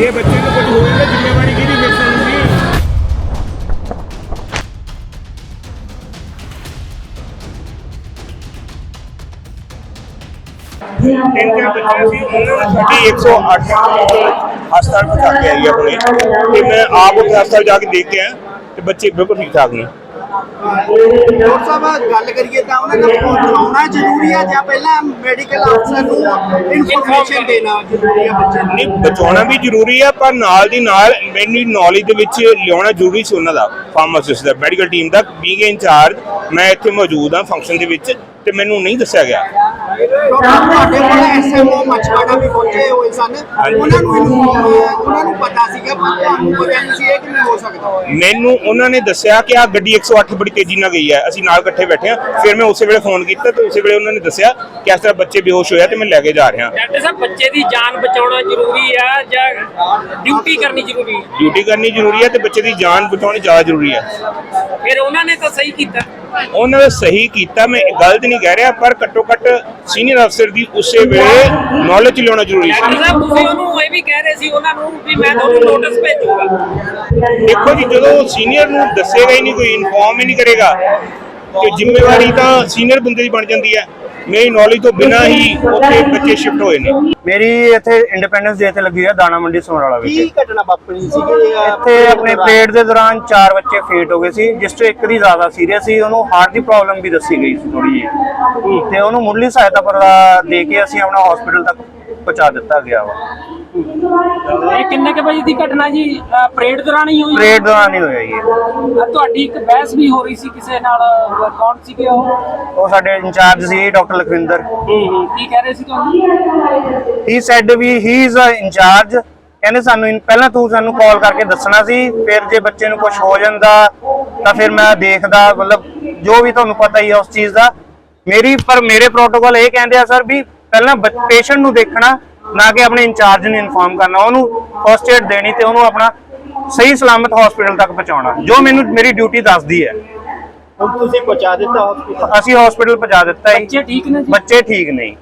ਜੇ ਬੱਚੇ ਨੂੰ ਕੁਝ ਹੋਇਆ ਤਾਂ ਜ਼ਿੰਮੇਵਾਰੀ ਕਿਹਦੀ ਫਿਰ ਸੁਣੂਗੀ ਤਿੰਨ ਚਾਰ ਬੱਚੇ ਸੀ ਉਹਨਾਂ ਨੂੰ ਛੁੱਟੀ 108 ਹਸਪਤਾਲ ਪਹੁੰਚਾ ਕੇ ਆਈ ਹੈ ਹੁਣੇ ਤੇ ਮੈਂ ਆਪ ਉਹ ਹਸਪਤਾਲ ਜਾ ਕੇ ਦੇਖ ਕੇ ਆਇਆ ਤੇ ਬੱਚੇ ਡਾਕਟਰ ਸਾਹਿਬ ਗੱਲ ਕਰੀਏ ਤਾਂ ਉਹਨਾਂ ਦਾ ਪਹੁੰਚਾਉਣਾ ਜ਼ਰੂਰੀ ਹੈ ਜਾਂ ਪਹਿਲਾਂ ਮੈਡੀਕਲ ਅਫਸਰ ਨੂੰ ਇਨਫੋਰਮੇਸ਼ਨ ਦੇਣਾ ਜ਼ਰੂਰੀ ਹੈ ਬੱਚੇ ਨੂੰ? ਨਹੀਂ ਬਚਾਉਣਾ ਵੀ ਜ਼ਰੂਰੀ ਹੈ ਪਰ ਨਾਲ ਦੀ ਨਾਲ ਮੈਨੂੰ ਨੌਲੇਜ ਦੇ ਵਿੱਚ ਲਿਆਉਣਾ ਜ਼ਰੂਰੀ ਸੀ ਉਹਨਾਂ ਦਾ ਫਾਰਮਾਸਿਸਟ ਦਾ ਮੈਡੀਕਲ ਟੀਮ ਦਾ ਬੀਇੰਗ ਇੰਚਾਰਜ ਮੈਂ ਇੱਥੇ ਮੌਜੂਦ ਹਾਂ ਫੰਕਸ਼ਨ ਦੇ ਵਿੱਚ ਤੇ ਮੈਨੂੰ ਨਹੀਂ ਦੱਸਿਆ ਗਿਆ। ਤੁਹਾਡੇ ਕੋਲ ਐਸਐਮਓ ਮਛਵਾੜਾ ਵੀ ਪਹੁੰਚੇ ਹੋਏ ਸਨ। ਉਹਨਾਂ ਨੂੰ ਉਹਨਾਂ ਨੂੰ ਪਤਾ ਸੀਗਾ ਪਰ ਤੁਹਾਨੂੰ ਪਤਾ ਨਹੀਂ ਸੀ ਇਹ ਕਿਵੇਂ ਹੋ ਸਕਦਾ। ਮੈਨੂੰ ਉਹਨਾਂ ਨੇ ਦੱਸਿਆ ਕਿ ਆ ਗੱਡੀ 108 ਬੜੀ ਤੇਜ਼ੀ ਨਾਲ ਗਈ ਹੈ। ਅਸੀਂ ਨਾਲ ਇਕੱਠੇ ਬੈਠੇ ਹਾਂ। ਫਿਰ ਮੈਂ ਉਸੇ ਵੇਲੇ ਫੋਨ ਕੀਤਾ ਤੇ ਉਸੇ ਵੇਲੇ ਉਹਨਾਂ ਨੇ ਦੱਸਿਆ ਕਿ ਇਸ ਤਰ੍ਹਾਂ ਬੱਚੇ ਬੇਹੋਸ਼ ਹੋਇਆ ਤੇ ਮੈਂ ਲੈ ਕੇ ਜਾ ਰਿਹਾ। ਡਾਕਟਰ ਸਾਹਿਬ ਬੱਚੇ ਦੀ ਜਾਨ ਬਚਾਉਣਾ ਜ਼ਰੂਰੀ ਆ ਜਾਂ ਡਿਊਟੀ ਕਰਨੀ ਜ਼ਰੂਰੀ? ਹੈ ਡਿਊਟੀ ਕਰਨੀ ਜ਼ਰੂਰੀ ਹੈ ਤੇ ਬੱਚੇ ਦੀ ਜਾਨ ਬਚਾਉਣੀ ਜ਼ਿਆਦਾ ਜ਼ਰੂਰੀ ਹੈ ਫਿਰ ਉਹਨਾਂ ਨੇ ਤਾਂ ਸਹੀ ਕੀਤਾ। ਉਹਨਾਂ ਨੇ ਸਹੀ ਕੀਤਾ ਮੈਂ ਗਲਤ ਨਹੀਂ ਕਹਿ ਰਿਹਾ ਪਰ ਘੱਟੋ ਘੱਟ ਸੀਨੀਅਰ ਅਫਸਰ ਦੀ ਉਸੇ ਵੇਲੇ ਨੌਲੇਜ ਲਿਆਉਣਾ ਜ਼ਰੂਰੀ ਸੀ। ਡਾਕਟਰ ਸਾਹਿਬ ਤੁਸੀਂ ਉਹਨੂੰ ਇਹ ਵੀ ਕਹਿ ਰਹੇ ਸੀ ਉਹਨਾਂ ਨੂੰ ਵੀ ਮੈਂ ਤੁਹਾਨੂੰ ਨੋਟਿਸ ਭੇਜੂਗਾ। ਦੇਖੋ ਜੀ ਜਦੋਂ ਸੀਨੀਅਰ ਨੂੰ ਦੱਸੇਗਾ ਹੀ ਨਹੀਂ ਕੋਈ ਇਨਫੋਰਮ ਹੀ ਨਹੀਂ ਕਰੇਗਾ ਤੇ ਜ਼ਿੰਮੇਵਾਰੀ ਤਾਂ ਸੀਨੀਅਰ ਬੰਦੇ ਦੀ ਬਣ ਜਾਂਦੀ ਹੈ। ਮੇਰੀ ਨੌਲੇਜ ਤੋਂ ਬਿਨਾਂ ਹੀ ਉੱਥੇ ਬੱਚੇ ਸ਼ਿਫਟ ਹੋਏ ਨੇ। ਮੇਰੀ ਇੱਥੇ ਇੰਡੀਪੈਂਡੈਂਸ ਡੇ ਤੇ ਲੱਗੀ ਹੈ ਦਾਣਾ ਮੰਡੀ ਸਮਰਾਲਾ ਕੀ ਵਿਖੇ ਘਟਨਾ ਵਾਪਰੀ ਸੀਗੀ ਇੱਥੇ ਆਪਣੇ ਪੇਟ ਦੇ ਦੌਰਾਨ ਚਾਰ ਬੱਚੇ ਫੇਟ ਹੋ ਗਏ ਸੀ ਜਿਸ ਤੋਂ ਇੱਕ ਦੀ ਜ਼ਿਆਦਾ ਸੀਰੀਅਸ ਸੀ ਉਹਨੂੰ ਹਾਰਟ ਦੀ ਪ੍ਰੋਬਲਮ ਵੀ ਦੱਸੀ ਗਈ ਸੀ ਥੋੜੀ ਜਿਹੀ। ਤੇ ਉਹਨੂੰ ਮੁੱਢਲੀ ਸਹਾਇਤਾ ਪਰ ਦੇ ਕੇ ਅਸੀਂ ਆਪਣਾ ਹਸਪੀਟਲ ਤੱਕ ਪਹੁੰਚਾ ਦਿੱਤਾ ਗਿਆ ਵਾ। ਇਹ ਕਿੰਨੇ ਕੁ ਵਜੇ ਦੀ ਘਟਨਾ ਜੀ? ਅ, ਪਰੇਡ ਦੌਰਾਨ ਹੀ ਹੋਈ? ਪਰੇਡ ਦੌਰਾਨ ਹੀ ਹੋਇਆ ਜੀ। ਇਹ। ਅ, ਤੁਹਾਡੀ ਇੱਕ ਬਹਿਸ ਵੀ ਹੋ ਰਹੀ ਸੀ ਕਿਸੇ ਨਾਲ ਅ, ਕੌਣ ਸੀਗੇ ਉਹ? ਉਹ ਸਾਡੇ ਇੰਚਾਰਜ ਸੀ ਡਾਕਟਰ ਲਖਵਿੰਦਰ। ਕੀ ਕਹਿ ਰਹੇ ਸੀ ਤੁਹਾਨੂੰ? ਹੀ ਸੈਡ ਵੀ ਹੀ ਇਜ਼ ਅ ਇੰਚਾਰਜ ਕਹਿੰਦੇ ਸਾਨੂੰ ਇਨ- ਪਹਿਲਾਂ ਤੂੰ ਸਾਨੂੰ ਕਾਲ ਕਰਕੇ ਦੱਸਣਾ ਸੀ ਫਿਰ ਜੇ ਬੱਚੇ ਨੂੰ ਕੁਝ ਹੋ ਜਾਂਦਾ ਤਾਂ ਫਿਰ ਮੈਂ ਦੇਖਦਾ ਮਤਲਬ ਜੋ ਵੀ ਤੁਹਾਨੂੰ ਪਤਾ ਹੀ ਹੈ ਉਸ ਚੀਜ਼ ਦਾ। ਮੇਰੀ ਪਰ ਮੇਰੇ ਪ੍ਰੋਟੋਕਾਲ ਇਹ ਕਹਿੰਦੇ ਆ ਸਰ ਵੀ ਪਹਿਲਾਂ ਪੇਸ਼ੈਂਟ ਨੂੰ ਦੇਖਣਾ ਨਾ ਕਿ ਆਪਣੇ ਇੰਚਾਰਜ ਨੂੰ ਇਨਫਾਰਮ ਕਰਨਾ ਉਹਨੂੰ ਫਸਟ ਏਡ ਦੇਣੀ ਤੇ ਉਹਨੂੰ ਆਪਣਾ ਸਹੀ ਸਲਾਮਤ ਹਸਪੀਟਲ ਤੱਕ ਪਹੁੰਚਾਉਣਾ ਜੋ ਮੈਨੂੰ ਮੇਰੀ ਡਿਊਟੀ ਦੱਸਦੀ ਹੈ। ਹੁਣ ਤੁਸੀਂ ਪਹੁੰਚਾ ਦਿੱਤਾ ਹਸਪੀਟਲ ਅਸੀਂ ਹਸਪੀਟਲ ਪਹੁੰਚਾ ਦਿੱਤਾ ਬੱਚੇ ਠੀਕ ਨੇ ਜੀ? ਬੱਚੇ ਠੀਕ ਨਹੀਂ